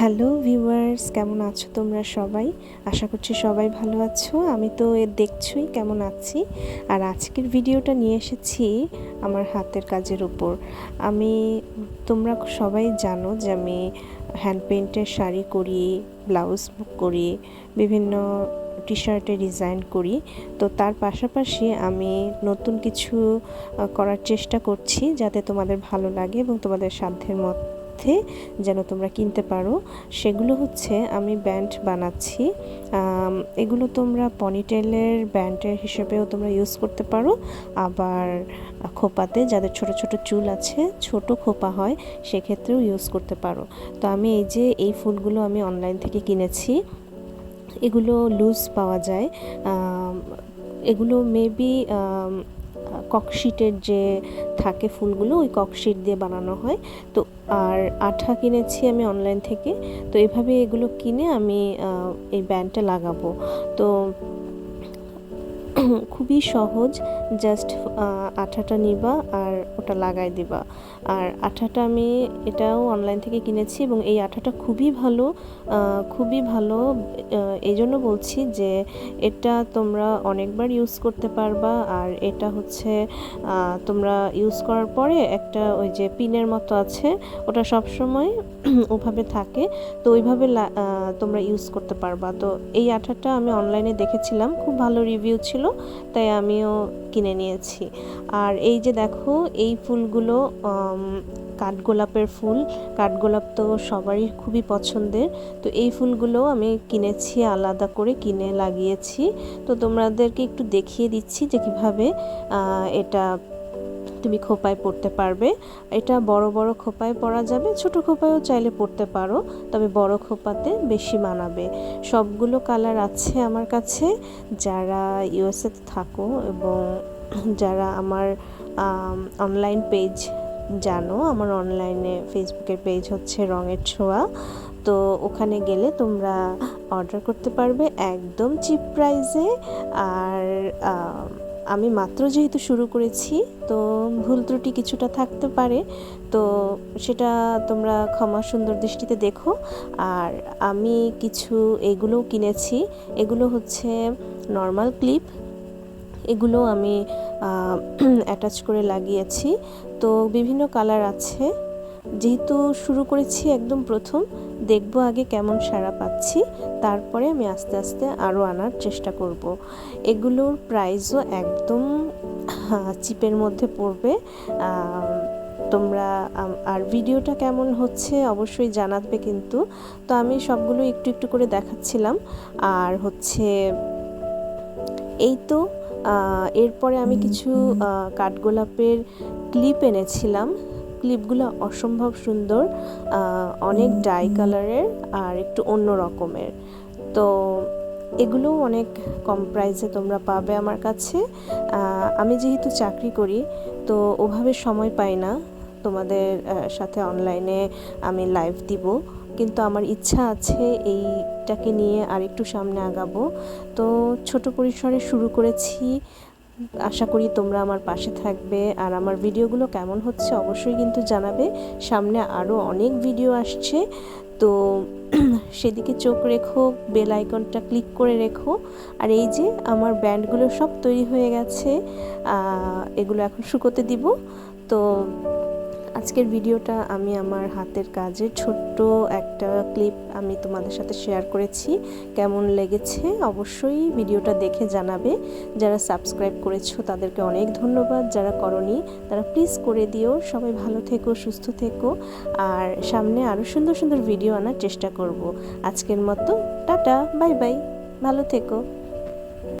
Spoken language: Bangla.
হ্যালো ভিউয়ার্স, কেমন আছো তোমরা সবাই? আশা করছি সবাই ভালো আছো। আমি তো এ দেখছই কেমন আছি। আর আজকের ভিডিওটা নিয়ে এসেছি আমার হাতের কাজের উপর। আমি, তোমরা সবাই জানো যে আমি হ্যান্ড পেন্টের শাড়ি করি ব্লাউজ করি, বিভিন্ন টি শার্টে ডিজাইন করি। তো তার পাশাপাশি আমি নতুন কিছু করার চেষ্টা করছি যাতে তোমাদের ভালো লাগে এবং তোমাদের সাধ্যের মধ্যে যেন তোমরা কিনতে পারো। সেগুলো হচ্ছে আমি ব্যান্ড বানাচ্ছি। এগুলো তোমরা পনিটেলের ব্যান্ডের হিসেবেও তোমরা ইউজ করতে পারো। আবার খোপাতে যাদের ছোট ছোট চুল আছে, ছোট খোপা হয়, সেক্ষেত্রেও ইউজ করতে পারো। তো আমি এই যে এই ফুলগুলো আমি অনলাইন থেকে কিনেছি, এগুলো লুজ পাওয়া যায়। এগুলো মেবি ককশিটের যে থাকে ফুলগুলো, ওই ককশিট দিয়ে বানানো হয়। তো আর আঠা কিনেছি আমি অনলাইন থেকে। তো এভাবে এগুলো কিনে আমি এই ব্যান্ডটা লাগাবো। তো খুবই সহজ। জাস্ট আঠাটা নিবা আর ওটা লাগাই দিবা। আর আঠাটা আমি এটাও অনলাইন থেকে কিনেছি এবং এই আঠাটা খুবই ভালো খুবই ভালো এই জন্য বলছি যে এটা তোমরা অনেকবার ইউজ করতে পারবা। আর এটা হচ্ছে তোমরা ইউজ করার পরে একটা ওই যে পিনের মতো আছে, ওটা সব সময় ওভাবে থাকে। তো ওইভাবে তোমরা ইউজ করতে পারবা। তো এই আঠাটা আমি অনলাইনে দেখেছিলাম, খুব ভালো রিভিউ ছিল, তাই আমিও কিনে নিয়েছি। আর এই যে দেখো এই ফুলগুলো কাঠগোলাপের ফুল। কাঠগোলাপ তো সবারই খুবই পছন্দের। তো এই ফুলগুলো আমি কিনেছি, আলাদা করে কিনে লাগিয়েছি। তো তোমাদেরকে একটু দেখিয়ে দিচ্ছি যে কীভাবে এটা তুমি খোপায় পড়তে পারবে। এটা বড় বড় খোপায় পরা যাবে, ছোট খোপায়ও চাইলে পড়তে পারো, তবে বড় খোপাতে বেশি মানাবে। সবগুলো কালার আছে আমার কাছে। যারা ইউএসএতে থাকো এবং যারা আমার অনলাইন পেজ জানো? আমার অনলাইনে ফেসবুকের পেজ হচ্ছে রঙের ছোঁয়া। তো ওখানে গেলে তোমরা অর্ডার করতে পারবে একদম চিপ প্রাইসে আর, আমি মাত্র যেহেতু শুরু করেছি, তো ভুল ত্রুটি কিছুটা থাকতে পারে। তো সেটা তোমরা ক্ষমা সুন্দর দৃষ্টিতে দেখো। আর আমি কিছু এগুলোও কিনেছি। এগুলো হচ্ছে নর্মাল ক্লিপ এগুলো আমি অ্যাটাচ করে লাগিয়েছি। তো বিভিন্ন কালার আছে। যেহেতু শুরু করেছি একদম প্রথম, দেখব আগে কেমন সাড়া পাচ্ছি। তারপরে আমি আস্তে আস্তে আরও আনার চেষ্টা করব। এগুলোর প্রাইসও একদম চিপের মধ্যে পড়বে। তোমরা আর ভিডিওটা কেমন হচ্ছে অবশ্যই জানাবে কিন্তু। তো আমি সবগুলো একটু একটু করে দেখাচ্ছিলাম। আর হচ্ছে, এই তো এরপরে আমি কিছু কাঠগোলাপের ক্লিপ এনেছিলাম। ক্লিপগুলো অসম্ভব সুন্দর অনেক ডাই কালারের আর একটু অন্য রকমের। তো এগুলো অনেক কম প্রাইসে তোমরা পাবে আমার কাছে। আমি যেহেতু চাকরি করি, তো ওভাবে সময় পাই না। তোমাদের সাথে অনলাইনে আমি লাইভ দিব। কিন্তু আমার ইচ্ছা আছে এইটাকে নিয়ে আরেকটু সামনে আগাবো। তো ছোট পরিসরে শুরু করেছি। আশা করি তোমরা আমার পাশে থাকবে। আর আমার ভিডিওগুলো কেমন হচ্ছে অবশ্যই কিন্তু জানাবে। সামনে আরও অনেক ভিডিও আসছে। তো সেদিকে চোখ রেখো, বেল আইকনটা ক্লিক করে রেখো। আর এই যে আমার ব্যান্ডগুলো সব তৈরি হয়ে গেছে এগুলো এখন শুকোতে দিব। তো আজকের ভিডিওটা আমি আমার হাতের কাজের ছোট্ট একটা ক্লিপ আমি তোমাদের সাথে শেয়ার করেছি। কেমন লেগেছে অবশ্যই ভিডিওটা দেখে জানাবে। যারা সাবস্ক্রাইব করেছ তাদেরকে অনেক ধন্যবাদ। যারা করনি তারা প্লিজ করে দিও। সবাই ভালো থেকো, সুস্থ থেকো। আর সামনে আরও সুন্দর সুন্দর ভিডিও আনার চেষ্টা করব। আজকের মতো, টাটা, বাই বাই। ভালো থেকো।